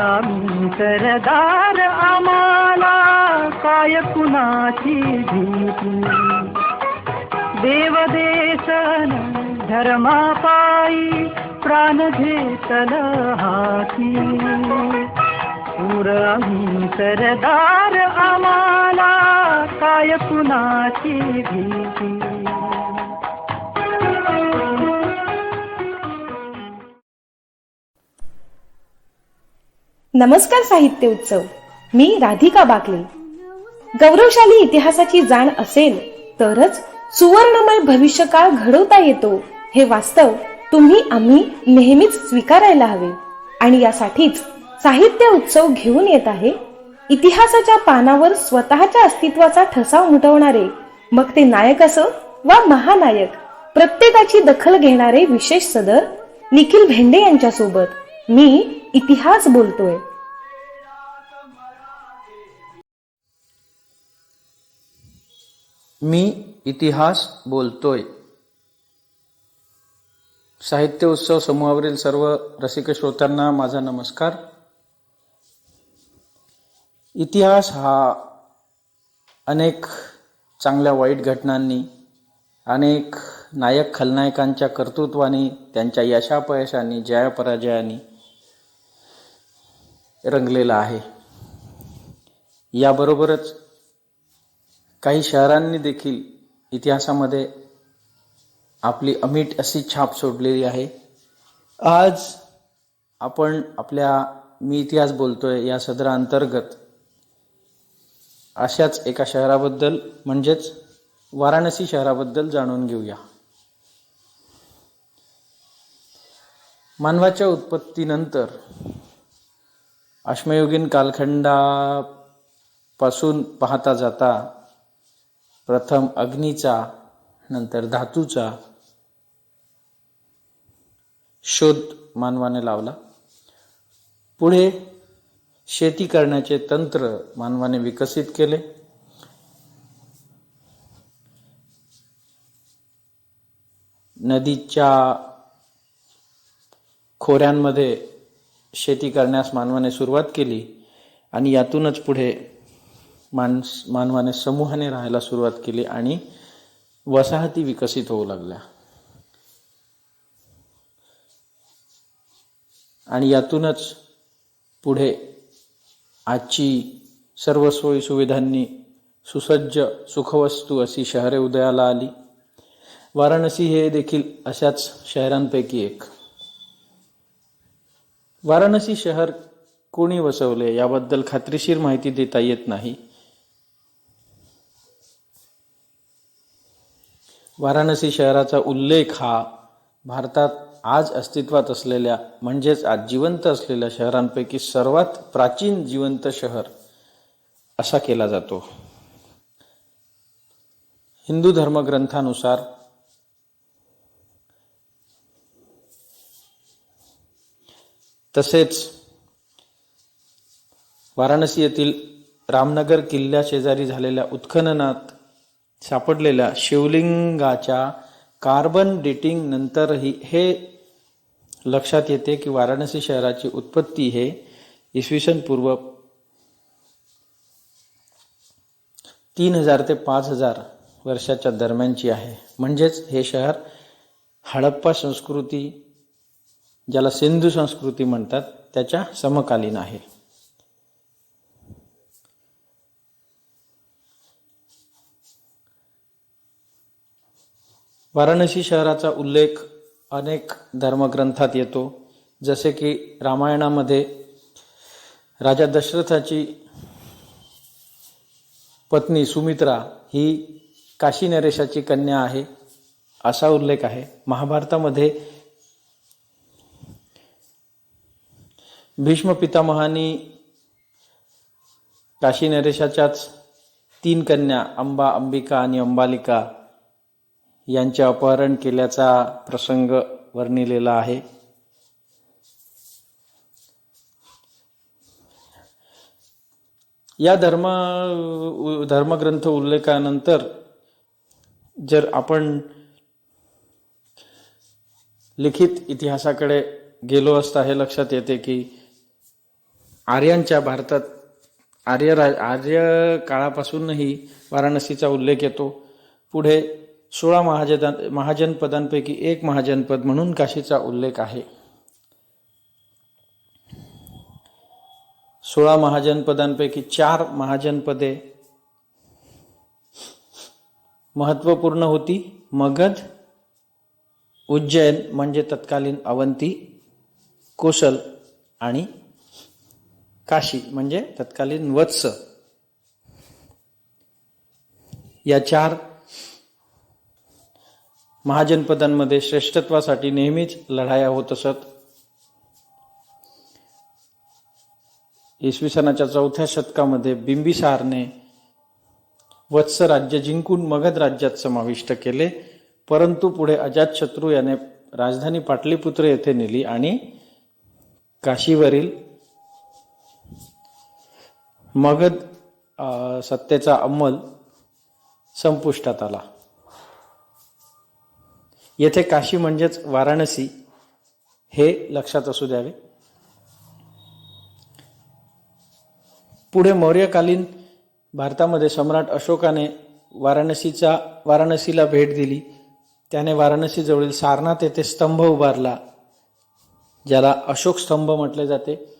आम्ही सरदार आम्हाला काय कुणाची भीती? देवदेशन धर्मापायी प्राण घेतल हाती पुर सरदार आम्हाला काय कुणाची भीती? नमस्कार साहित्य उत्सव. मी राधिका बाकले गौरवशाली इतिहासाची जाण असेल तरच सुवर्णमय भविष्यकाळ घडवता येतो हे वास्तव तुम्ही आम्ही नेहमीच स्वीकारायला हवे. आणि यासाठीच साहित्य उत्सव घेऊन येत आहे. इतिहासाच्या पानावर स्वतःच्या अस्तित्वाचा ठसा उमटवणारे मग ते नायक असो वा महानायक प्रत्येकाची दखल घेणारे विशेष सदर निखिल भेंडे यांच्या सोबत मी इतिहास बोलतोय. मी इतिहास बोलतोय. साहित्य उत्सव समूहावरील सर्व रसिक श्रोत्यांना माझा नमस्कार. इतिहास हा अनेक चांगल्या वाईट घटनांनी अनेक नायक खलनायकांच्या कर्तृत्वाने त्यांच्या यशापयशांनी जयापराजयांनी रंगलेला आहे. याबरोबरच काही शहरांनी देखील इतिहासामध्ये आपली अमीट अशी छाप सोडलेली आहे. आज आपण आपल्या मी इतिहास बोलतोय या सदराअंतर्गत अशाच एका शहराबद्दल म्हणजेच वाराणसी शहराबद्दल जाणून घेऊया. मानवाच्या उत्पत्तीनंतर अश्मयुगीन कालखंडापासून पाहता जाता प्रथम अग्नीचा नंतर धातूचा शोध मानवाने लावला. पुढे शेती करण्याचे तंत्र मानवाने विकसित केले. नदीच्या खोऱ्यांमध्ये शेती करण्यास मानवाने सुरुवात केली आणि यातूनच पुढे माणस मानवाने समूहाने राहायला सुरुवात केली आणि वसाहती विकसित होऊ लागल्या. आणि यातूनच पुढे आजची सर्व सोयी सुविधांनी सुसज्ज सुखवस्तू अशी शहरे उदयाला आली. वाराणसी हे देखील अशाच शहरांपैकी एक. वाराणसी शहर कोणी वसवले याबद्दल खात्रीशीर माहिती देता येत नाही. वाराणसी शहराचा उल्लेख हा भारतात आज अस्तित्वात असलेल्या म्हणजेच आज जिवंत असलेल्या शहरांपैकी सर्वात प्राचीन जिवंत शहर असा केला जातो. हिंदू धर्मग्रंथानुसार तसेच वाराणसी येथील रामनगर किल्ल्या शेजारी झालेल्या उत्खननात सापडलेल्या शिवलिंगाच्या कार्बन डेटिंग नंतरही हे लक्षात येते की वाराणसी शहराची उत्पत्ती हे इसवी सन पूर्व तीन हजार ते पाच हजार वर्षाच्या दरम्यानची आहे. म्हणजेच हे शहर हडप्पा संस्कृती ज्याला सिंधू संस्कृती म्हणतात त्याच्या समकालीन आहे. वाराणसी शहराचा उल्लेख अनेक धर्मग्रंथात येतो जसे की रामायणामध्ये राजा दशरथाची पत्नी सुमित्रा ही काशी नरेशाची कन्या आहे असा उल्लेख आहे. महाभारतामध्ये भीष्म पितामहानी काशी नरेशाच्याच तीन कन्या अंबा अंबिका आणि अंबालिका यांचे अपहरण केल्याचा प्रसंग वर्णिलेला आहे. या धर्म धर्मग्रंथ उल्लेखानंतर जर आपण लिखित इतिहासाकडे गेलो असता हे लक्षात येते की आर्यांच्या भारतात आर्य राज आर्य काळापासूनही वाराणसीचा उल्लेख येतो. पुढे सोळा महाजन महाजनपदांपैकी एक महाजनपद म्हणून काशीचा उल्लेख आहे. सोळा महाजनपदांपैकी चार महाजनपदे महत्त्वपूर्ण होती. मगध उज्जैन म्हणजे तत्कालीन अवंती कोसल आणि काशी म्हणजे तत्कालीन वत्स. या चार महाजनपदांमध्ये श्रेष्ठत्वासाठी नेहमीच लढाया होत असत. इसवी सनाच्या चौथ्या शतकामध्ये बिंबिसारने वत्स राज्य जिंकून मगध राज्यात समाविष्ट केले. परंतु पुढे अजातशत्रू याने राजधानी पाटलीपुत्र येथे नेली आणि काशीवरील मगध सत्तेचा अंमल संपुष्टात आला. येथे काशी म्हणजेच वाराणसी हे लक्षात असू द्यावे. पुढे मौर्यकालीन भारतामध्ये सम्राट अशोकाने वाराणसीचा वाराणसीला भेट दिली. त्याने वाराणसीजवळील सारनाथ येथे स्तंभ उभारला ज्याला अशोक स्तंभ म्हटले जाते.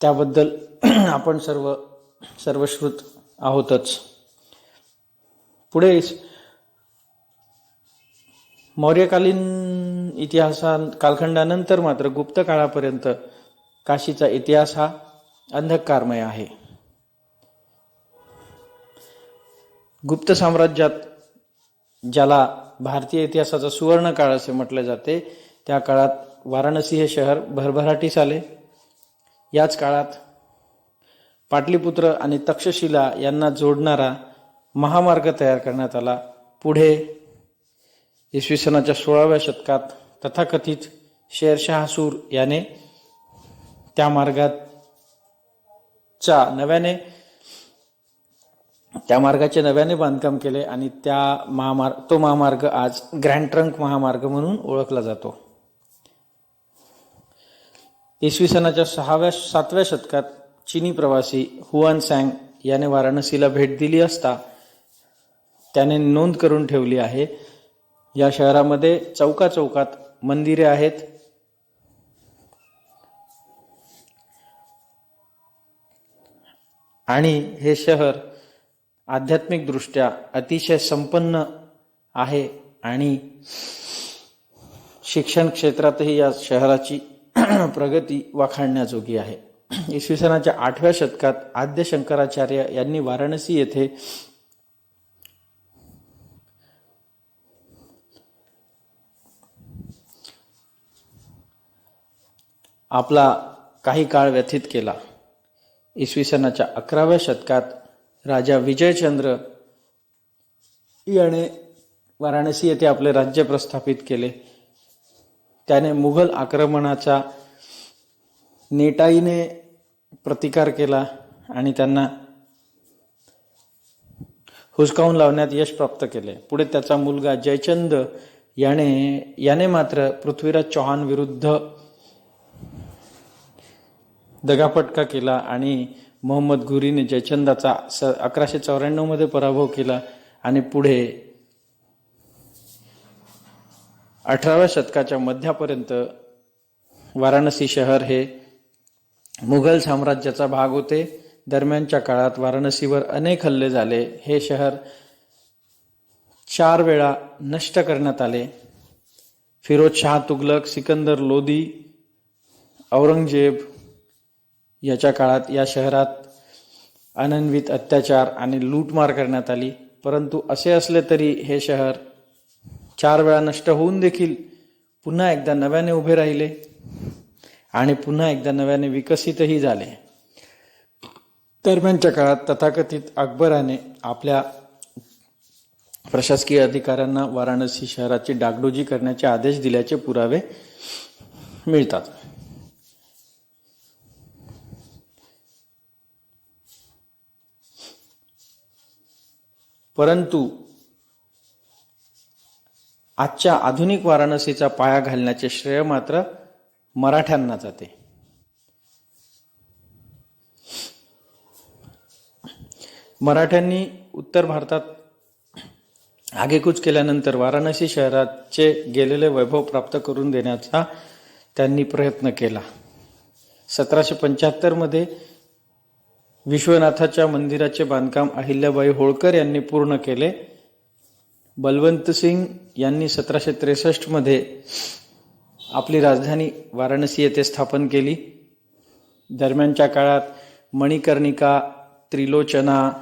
त्याबद्दल आपण सर्व सर्वश्रुत आहोतच. पुढे मौर्यकालीन इतिहासा कालखंडानंतर मात्र गुप्त काळापर्यंत काशीचा इतिहास हा अंधकारमय आहे. गुप्त साम्राज्यात ज्याला भारतीय इतिहासाचा सुवर्ण काळ असे म्हटले जाते त्या काळात वाराणसी हे शहर भरभराटीस आले. याच काळात पाटलीपुत्र आणि तक्षशिला यांना जोडणारा महामार्ग तयार करण्यात आला. पुढे इसवी सनाच्या सोळाव्या शतकात तथाकथित शेरशाह सूर याने त्या मार्गाचा नव्याने त्या मार्गाचे नव्याने बांधकाम केले आणि त्या महामार्ग तो महामार्ग आज ग्रँड ट्रंक महामार्ग म्हणून ओळखला जातो. इसवी सनाच्या सहाव्या सातव्या शतकात चिनी प्रवासी हुआन सॅंग याने वाराणसीला भेट दिली असता त्याने नोंद करून ठेवली आहे. या शहरामध्ये चौका चौकात मंदिरे आहेत. आणि हे शहर आध्यात्मिकदृष्ट्या अतिशय संपन्न आहे आणि शिक्षण क्षेत्रातही या शहराची प्रगती वाखाणण्याजोगी आहे. इसवी सनाच्या आठव्या शतकात आद्य शंकराचार्य यांनी वाराणसी येथे आपला काही काळ व्यथित केला. इसवी सनाच्या अकराव्या शतकात राजा विजयचंद्र याने वाराणसी येथे आपले राज्य प्रस्थापित केले. त्याने मुघल आक्रमणाचा नेटाईने प्रतिकार केला आणि त्यांना हुसकावून लावण्यात यश प्राप्त केले. पुढे त्याचा मुलगा जयचंद याने याने मात्र पृथ्वीराज चौहान विरुद्ध दगाफटका केला आणि मोहम्मद घुरीने जयचंदाचा स अकराशे चौऱ्याण्णवमध्ये पराभव केला आणि पुढे अठराव्या शतकाच्या मध्यापर्यंत वाराणसी शहर हे मुघल साम्राज्याचा भाग होते. दरम्यानच्या काळात वाराणसीवर अनेक हल्ले झाले. हे शहर चार वेळा नष्ट करण्यात आले. फिरोज शाह तुगलक सिकंदर लोदी औरंगजेब याच्या काळात या शहरात अनन्वित अत्याचार आणि लूटमार करण्यात आली. परंतु असे असले तरी हे शहर चार वेळा नष्ट होऊन देखील पुन्हा एकदा नव्याने उभे राहिले आणि पुन्हा एकदा नव्याने विकसितही झाले. दरम्यानच्या काळात तथाकथित अकबराने आपल्या प्रशासकीय अधिकाऱ्यांना वाराणसी शहराची डागडोजी करण्याचे आदेश दिल्याचे पुरावे मिळतात. परंतु आजच्या आधुनिक वाराणसीचा पाया घालण्याचे श्रेय मात्र मराठ्यांना जाते. मराठ्यांनी उत्तर भारतात आगेकूच केल्यानंतर वाराणसी शहराचे गेलेले वैभव प्राप्त करून देण्याचा त्यांनी प्रयत्न केला. सतराशे पंच्याहत्तरमध्ये विश्वनाथाच्या मंदिराचे बांधकाम अहिल्याबाई होळकर यांनी पूर्ण केले. बलवंत सिंग यांनी सतराशे त्रेसष्टमध्ये आपली राजधानी वाराणसी येथे स्थापन केली. दरम्यानच्या काळात मणिकर्णिका त्रिलोचना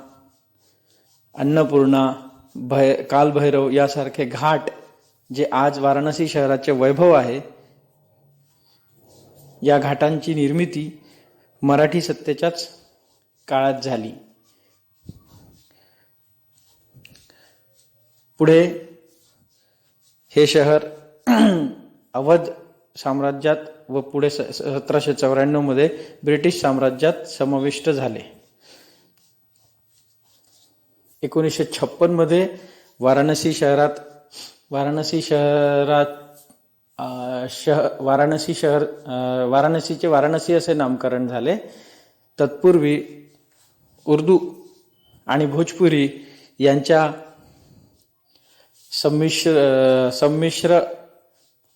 अन्नपूर्णा भय कालभैरव यासारखे घाट जे आज वाराणसी शहराचे वैभव आहे या घाटांची निर्मिती मराठी सत्तेच्याच काळात झाली. पुढे हे शहर अवध साम्राज्यात व पुढे सतराशे चौऱ्याण्णवमध्ये ब्रिटिश साम्राज्यात समाविष्ट झाले. एकोणीसशे छप्पनमध्ये वाराणसी शहरात वाराणसी शहरात शह वाराणसी शहर वाराणसीचे वाराणसी असे नामकरण झाले. तत्पूर्वी उर्दू आणि भोजपुरी यांच्या संमिश्र संमिश्र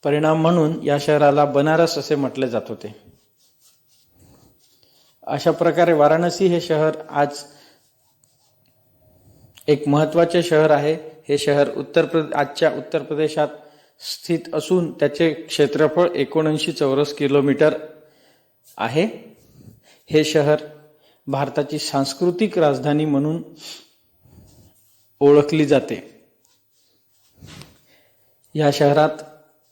परिणाम म्हणून या शहराला बनारस असे म्हटले जात होते. अशा प्रकारे वाराणसी हे शहर आज एक महत्त्वाचे शहर आहे. हे शहर उत्तर प्रदेश आजच्या उत्तर प्रदेशात स्थित असून त्याचे क्षेत्रफळ एकोणऐंशी चौरस किलोमीटर आहे. हे शहर भारताची सांस्कृतिक राजधानी म्हणून ओळखली जाते. या शहरात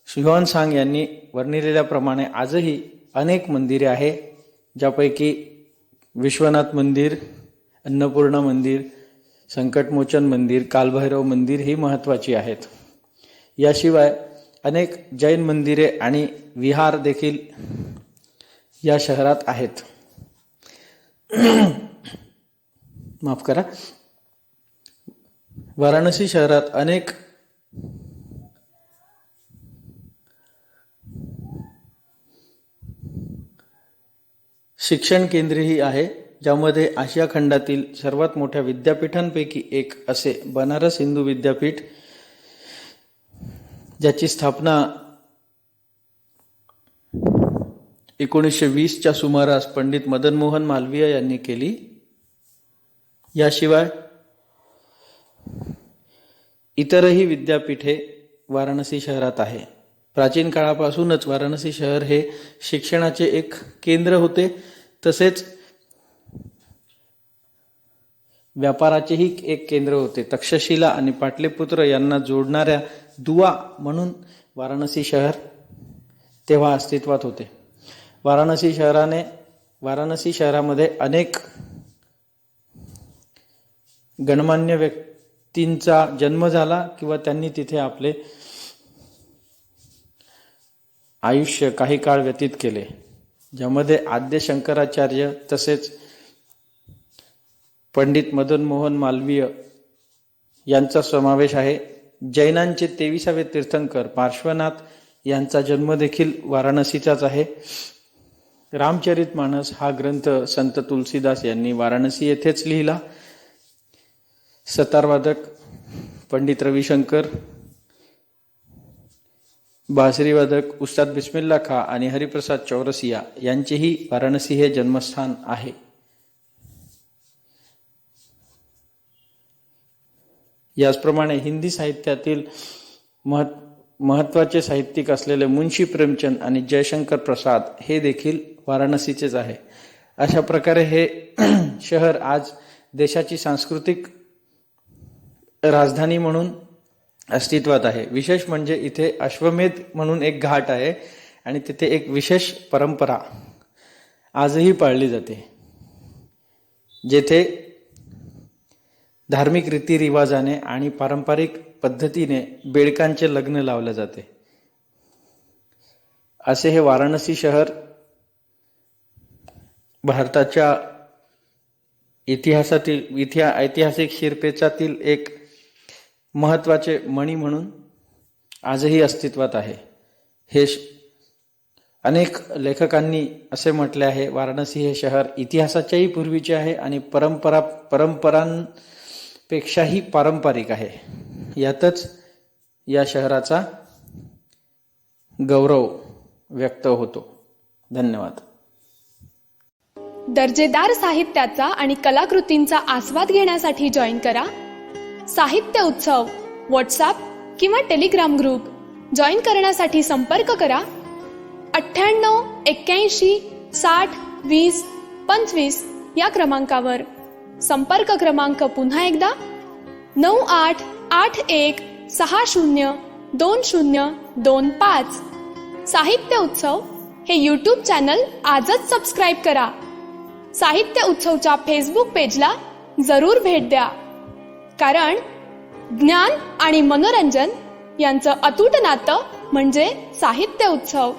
शिवान सांग यांनी वर्णिलेल्याप्रमाणे आजही अनेक मंदिरे आहे ज्यापैकी विश्वनाथ मंदिर अन्नपूर्णा मंदिर संकटमोचन मंदिर कालभैरव मंदिर ही महत्त्वाची आहेत. याशिवाय अनेक जैन मंदिरे आणि विहार देखील या शहरात आहेत. माफ करा. वाराणसी शहरात अनेक शिक्षण केंद्रेही आहे ज्यामध्ये आशिया खंडातील सर्वात मोठ्या विद्यापीठांपैकी एक असे बनारस हिंदू विद्यापीठ ज्याची स्थापना एकोणीसशे वीसच्या सुमारास पंडित मदन मोहन मालवीय यांनी केली. याशिवाय इतरही विद्यापीठे वाराणसी शहरात आहे. प्राचीन काळापासूनच वाराणसी शहर हे शिक्षणाचे एक केंद्र होते. तसेच व्यापाराचेही एक केंद्र होते. तक्षशिला आणि पाटलीपुत्र यांना जोडणाऱ्या दुवा म्हणून वाराणसी शहर तेव्हा अस्तित्वात होते. वाराणसी शहराने वाराणसी शहरामध्ये अनेक गणमान्य व्यक्तींचा जन्म झाला किंवा त्यांनी तिथे आपले आयुष्य काही काळ व्यतीत केले ज्यामध्ये आद्य शंकराचार्य तसेच पंडित मदन मोहन मालवीय यांचा समावेश आहे. जैनांचे तेविसावे तीर्थंकर पार्श्वनाथ यांचा जन्म देखील वाराणसीचाच आहे. रामचरित मानस हा ग्रंथ संत तुलसीदास यांनी वाराणसी येथेच लिहिला. सतारवादक पंडित रविशंकर बासरीवादक उस्ताद बिस्मिल्ला खा आणि हरिप्रसाद चौरसिया यांचेही वाराणसी हे जन्मस्थान आहे. याचप्रमाणे हिंदी साहित्यातील महत् महत्त्वाचे साहित्यिक असलेले मुंशी प्रेमचंद आणि जयशंकर प्रसाद हे देखील वाराणसीचेच आहे. अशा प्रकारे हे शहर आज देशाची सांस्कृतिक राजधानी म्हणून अस्तित्वात आहे. विशेष म्हणजे इथे अश्वमेध म्हणून एक घाट आहे आणि तिथे एक विशेष परंपरा आजही पाळली जाते जेथे धार्मिक रीतिरिवाजाने आणि पारंपरिक पद्धतीने बेडकांचे लग्न लावले जाते. असे हे वाराणसी शहर भारताच्या इतिहासातील इतिहा ऐतिहासिक शिरपेचातील एक महत्त्वाचे मणी म्हणून आजही अस्तित्वात आहे. हे श- अनेक लेखकांनी असे म्हटले आहे वाराणसी हे शहर इतिहासाच्याही पूर्वीचे आहे आणि परंपरा परंपरां पेक्षाही पारंपरिक आहे. यातच या शहराचा गौरव व्यक्त होतो. धन्यवाद. दर्जेदार साहित्याचा आणि कलाकृतींचा आस्वाद घेण्यासाठी जॉईन करा. साहित्य उत्सव व्हॉट्सअप किंवा टेलिग्राम ग्रुप जॉईन करण्यासाठी संपर्क करा. अठ्ठ्याण्णव एक्क्याऐंशी साठ वीस पंचवीस या क्रमांकावर. संपर्क क्रमांक पुन्हा एकदा. नऊ आठ आठ एक सहा शून्य दोन शून्य दोन पाच. साहित्य उत्सव हे यूट्यूब चॅनल आजच सबस्क्राईब करा. साहित्य उत्सवच्या फेसबुक पेजला जरूर भेट द्या. कारण ज्ञान आणि मनोरंजन यांचं अतूट नातं म्हणजे साहित्य उत्सव.